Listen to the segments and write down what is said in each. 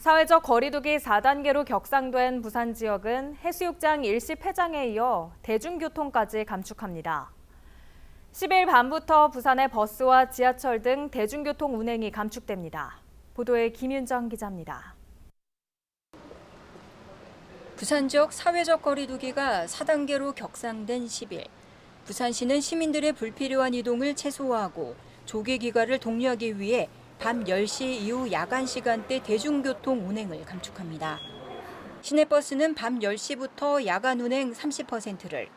사회적 거리두기 4단계로 격상된 부산 지역은 해수욕장 일시 폐장에 이어 대중교통까지 감축합니다. 10일 밤부터 부산의 버스와 지하철 등 대중교통 운행이 감축됩니다. 보도에 김윤정 기자입니다. 부산 지역 사회적 거리두기가 4단계로 격상된 10일, 부산시는 시민들의 불필요한 이동을 최소화하고 조기 귀가를 독려하기 위해 밤 10시 이후 야간 시간대 대중교통 운행을 감축합니다. 시내버스는 밤 10시부터 야간 운행 30%를,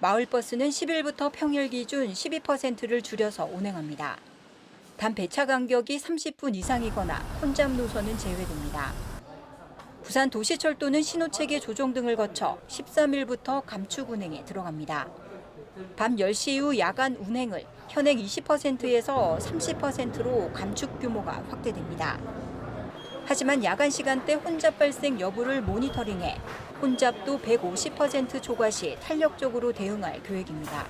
마을버스는 10일부터 평일 기준 12%를 줄여서 운행합니다. 단 배차 간격이 30분 이상이거나 혼잡 노선은 제외됩니다. 부산 도시철도는 신호체계 조정 등을 거쳐 13일부터 감축 운행에 들어갑니다. 밤 10시 이후 야간 운행을 현행 20%에서 30%로 감축 규모가 확대됩니다. 하지만 야간 시간대 혼잡 발생 여부를 모니터링해 혼잡도 150% 초과 시 탄력적으로 대응할 계획입니다.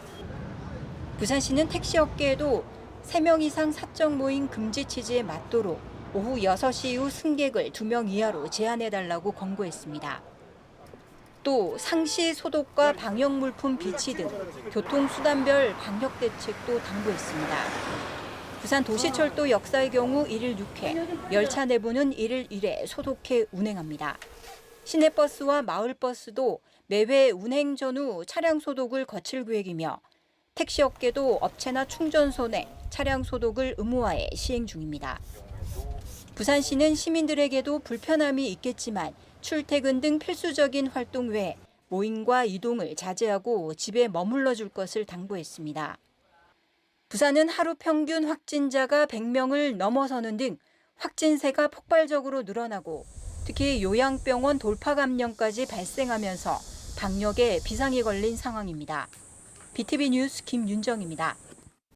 부산시는 택시 업계에도 3명 이상 사적 모임 금지 취지에 맞도록 오후 6시 이후 승객을 2명 이하로 제한해달라고 권고했습니다. 또 상시 소독과 방역 물품 비치 등 교통수단별 방역 대책도 당부했습니다. 부산 도시철도 역사의 경우 1일 6회, 열차 내부는 1일 1회 소독해 운행합니다. 시내버스와 마을버스도 매회 운행 전후 차량 소독을 거칠 계획이며 택시 업계도 업체나 충전소 내 차량 소독을 의무화해 시행 중입니다. 부산시는 시민들에게도 불편함이 있겠지만 출퇴근 등 필수적인 활동 외에 모임과 이동을 자제하고 집에 머물러 줄 것을 당부했습니다. 부산은 하루 평균 확진자가 100명을 넘어서는 등 확진세가 폭발적으로 늘어나고 특히 요양병원 돌파 감염까지 발생하면서 방역에 비상이 걸린 상황입니다. BTV 뉴스 김윤정입니다.